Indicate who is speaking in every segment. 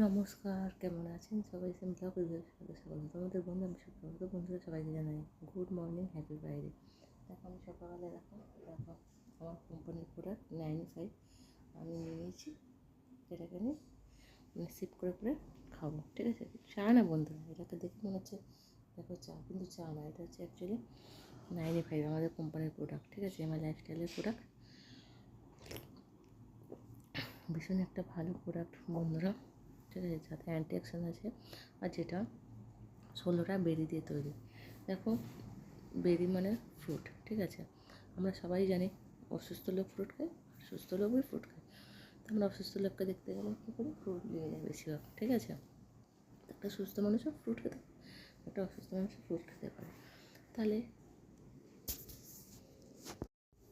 Speaker 1: নমস্কার, কেমন আছেন সবাই? সাথে স্বাগত। তোমাদের বন্ধু, আমি সুপ্রভাত। বন্ধুরা, সবাইকে জানাই গুড মর্নিং, হ্যাপি ফ্রাইডে। দেখো, আমি সকালবেলা দেখো দেখো, আমার কোম্পানির প্রোডাক্ট নাইন ফাইভ আমি নিয়ে নিয়েছি। যেটাকে আমি মানে সিপ করে করে খাব, ঠিক আছে? চা না বন্ধুরা, এটাকে দেখে মনে হচ্ছে, দেখো চা, কিন্তু চা না, এটা হচ্ছে অ্যাকচুয়ালি নাইনটি ফাইভ আমাদের কোম্পানির প্রোডাক্ট ঠিক আছে? আমার লাইফস্টাইলের প্রোডাক্ট ভীষণ একটা ভালো প্রোডাক্ট বন্ধুরা। আছে, যাতে অ্যান্টি অ্যাকশন আছে আর যেটা ষোলোটা বেরি দিয়ে তৈরি। দেখো বেরি মানে ফ্রুট ঠিক আছে? আমরা সবাই জানি অসুস্থ লোক ফ্রুট খায়, সুস্থ লোকই ফ্রুট খায়। তো আমরা অসুস্থ লোককে দেখতে গেলে কী করি? ফ্রুট নিয়ে যায় বেশিরভাগ, ঠিক আছে? একটা সুস্থ মানুষও ফ্রুট খেতে একটা অসুস্থ মানুষও ফ্রুট খেতে পারে। তাহলে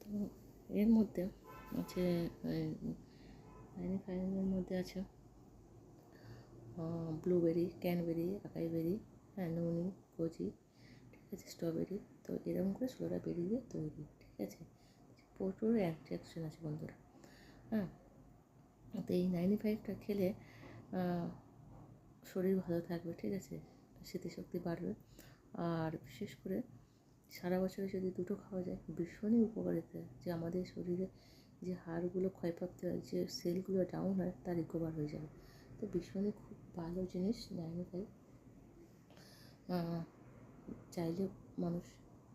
Speaker 1: তো এর মধ্যে আছে নাইনটি ফাইভের মধ্যে আছে ব্লুবেরি ক্যানবেরি আকাই বেরি হ্যাঁ নুনি, কচি, ঠিক আছে স্ট্রবেরি তো এরকম করে ষোলোটা বেরি দিয়ে তৈরি, ঠিক আছে? প্রচুর অ্যাট্রাকশন আছে বন্ধুরা হ্যাঁ? তো এই নাইনটি ফাইভটা খেলে শরীর ভালো থাকবে, ঠিক আছে? স্মৃতিশক্তি বাড়বে, আর বিশেষ করে সারা বছরে যদি দুটো খাওয়া যায়, ভীষণই উপকারিতা যে আমাদের শরীরে যে হাড়গুলো ক্ষয়প্রাপ্ত হয়, যে সেলগুলো ডাউন হয়, তার রিকভার হয়ে যাবে, তো ভীষণই ভালো জিনিস নাইন ফাইভ চাইলে মানুষ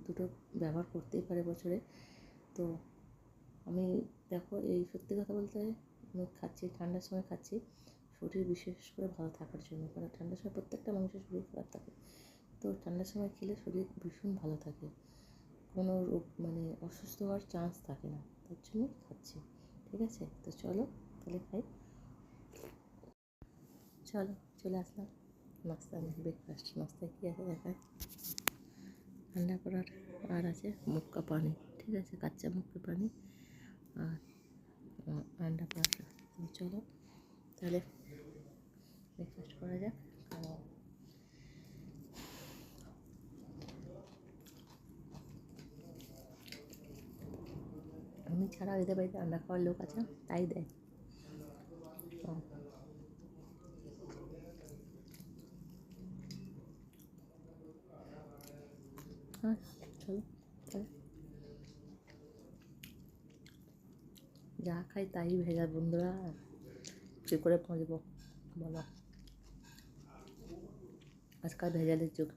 Speaker 1: দুটো ব্যবহার করতেই পারে বছরে। তো আমি দেখো এই সত্যি কথা বলতে আমি খাচ্ছি, ঠান্ডার সময় খাচ্ছি। শরীর বিশেষ করে ভালো থাকার জন্য, কারণ ঠান্ডার সময় প্রত্যেকটা মানুষের শরীর খারাপ থাকে। তো ঠান্ডার সময় খেলে শরীর ভীষণ ভালো থাকে। কোনো রোগ মানে অসুস্থ হওয়ার চান্স থাকে না। তার জন্য খাচ্ছি। ঠিক আছে? তো চলো তাহলে খাই। চলো, চলে আসলাম। নাস্তা ব্রেকফাস্ট নাস্তায় কী আছে দেখায় ঠান্ডা করার আর আছে মুক্কা পানি, ঠিক আছে? কাঁচা মুক্কা পানি আর আন্ডা পরাটা। চলো, তাহলে ব্রেকফাস্ট করা যাক। আমি ছাড়া এদের বাড়িতে রান্না খাওয়ার লোক আছে, তাই দেয় হ্যাঁ যা খাই তাই ভেজা বন্ধুরা কী করে পৌঁছবো বলো আজকাল ভেজালের যুগ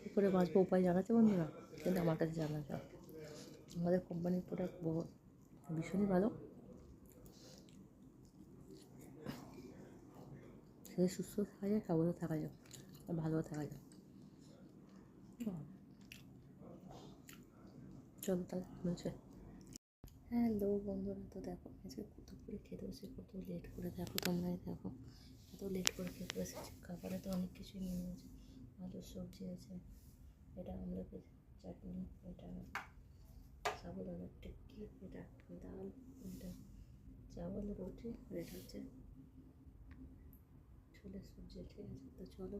Speaker 1: কী করে বাঁচবো উপায় জানাচ্ছে বন্ধুরা কিন্তু আমার কাছে জানা যায় আমাদের কোম্পানির প্রোডাক্ট বহু ভীষণই ভালো সে সুস্থ থাকা যায় সবলও থাকা যায় ভালোও থাকা যায় চলো তাহলে বলছে হ্যালো বন্ধুরা, তো দেখো, আজকে কত করে খেতে বসে কত লেট করে দেখো তোমরাই দেখো। এত লেট করে খেতে বসেছে খাবারে তো অনেক কিছুই নিয়ে আছে ভালো সবজি আছে, এটা আমলকি চাটনি, এটা সাবুদানার টিক্কি এটা ডাল, এটা চাवल রুটি, আর এটা হচ্ছে ছোলে সবজি, ঠিক আছে? তো চলো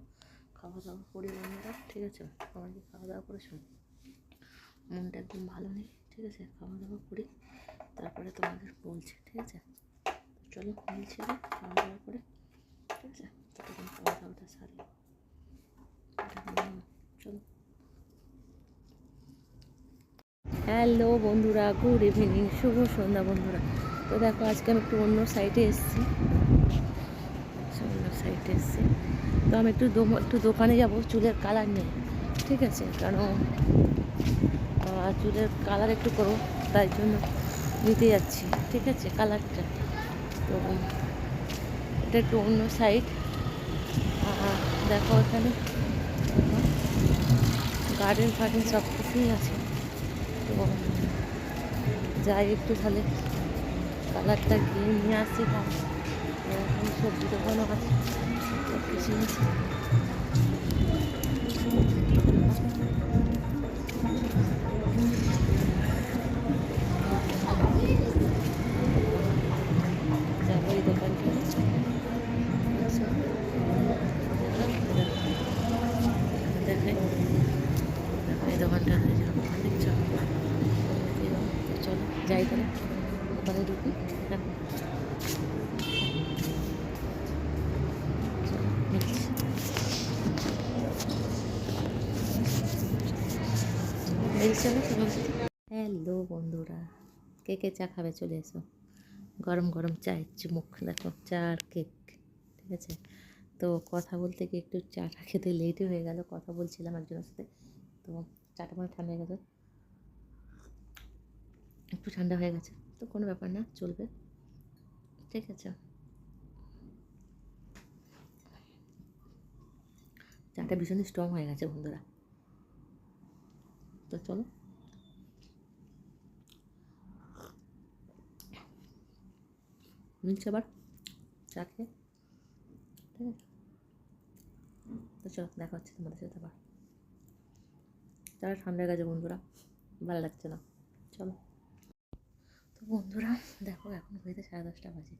Speaker 1: খাওয়া দাওয়া করি বন্ধুরা ঠিক আছে? সবাইকে খাওয়া দাওয়া করে করেছ মনটা একদম ভালো নেই, ঠিক আছে? খাওয়া দাওয়া করি, তারপরে তোমাদের বলছি, ঠিক আছে? চলো মিলছি খাওয়া দাওয়া করে, ঠিক আছে? ততক্ষণ খাওয়া দাওয়াটা সারি চলো। হ্যালো বন্ধুরা, গুড ইভিনিং, শুভ সন্ধ্যা বন্ধুরা। তো দেখো, আজকে আমি একটু অন্য সাইডে এসেছি। সাইডে এসেছি তো আমি একটু একটু দোকানে যাব, চুলের কালার নেই, ঠিক আছে? কারণ চুলের কালার একটু করো, তাই জন্য নিতে যাচ্ছি, ঠিক আছে কালারটা তো, এটা একটু অন্য সাইড দেখো এখানে। গার্ডেন ফার্ডেন সব কিছুই আছে। তো, যাই একটু তাহলে কালারটা গিয়ে নিয়ে আসি তাহলে। সবজি দোকানও আছে। সব কিছু আছে। যাব এই হ্যালো বন্ধুরা, কে কে চা খাবে চলে এসো। গরম গরম চায়ের চুমুক দেখো চা আর কেক, ঠিক আছে? তো কথা বলতে গিয়ে একটু চাটা খেতে লেটই হয়ে গেল, কথা বলছিলাম একজনের সাথে, তো চাটা মানে ঠান্ডা হয়ে গেছে। একটু ঠান্ডা হয়ে গেছে, তো কোনো ব্যাপার না, চলবে, ঠিক আছে? চাটা ভীষণ স্ট্রং হয়ে গেছে বন্ধুরা। তো চলো। মিলছে আবার চা খেয়ে। ঠিক আছে? তো চলো, দেখা হচ্ছে তোমাদের সাথে আবার। চাটা ঠান্ডা হয়ে গেছে বন্ধুরা, ভালো লাগছে না? চলো। তো বন্ধুরা, দেখো, এখন হয়েছে সাড়ে দশটা বাজে।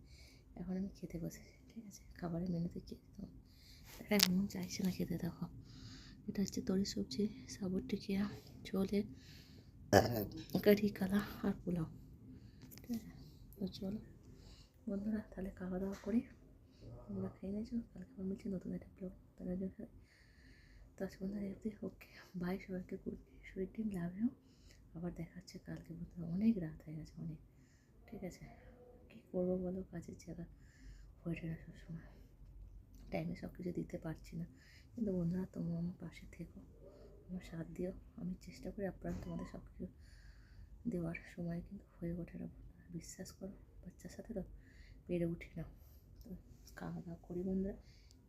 Speaker 1: এখন আমি খেতে বসেছি, ঠিক আছে? খাবারের মেনুতে দিতাম এটা মন চাইছে না খেতে, দেখো। এটা হচ্ছে তরি সবজি সাবুর টিকিয়া ছোলে কারি কালা আর পোলাও। ঠিক আছে? তো চলো। বন্ধুরা তাহলে খাওয়া দাওয়া করি। তোমরা খেয়ে নিয়েছো? কালকে আবার মিলছে নতুন একটা ব্লগ তারা জন্য তো আজকে বন্ধুরা এমনি ওকে বাই সবাইকে। Good sweet dream love you আবার দেখা হচ্ছে কালকে। বন্ধুরা অনেক রাত হয়ে গেছে অনেক। ঠিক আছে? কী করব বলো? কাজের জায়গা হয়ে যায় না সবসময়। টাইমে সব কিছু দিতে পারছি না। কিন্তু বন্ধুরা, তোমরা আমার পাশে থেকো। আমার সাথ দিও। আমি চেষ্টা করি আপনারা, তোমাদের সব কিছু দেওয়ার সময় কিন্তু হয়ে ওঠে না বিশ্বাস করো, বাচ্চার সাথে তো পেরে উঠি না। তো খাওয়া দাওয়া করি বন্ধুরা।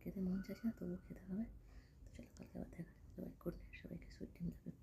Speaker 1: খেতে মন চাইছে না, তবুও খেতে হবে। তো চলো কালকে আবার দেখা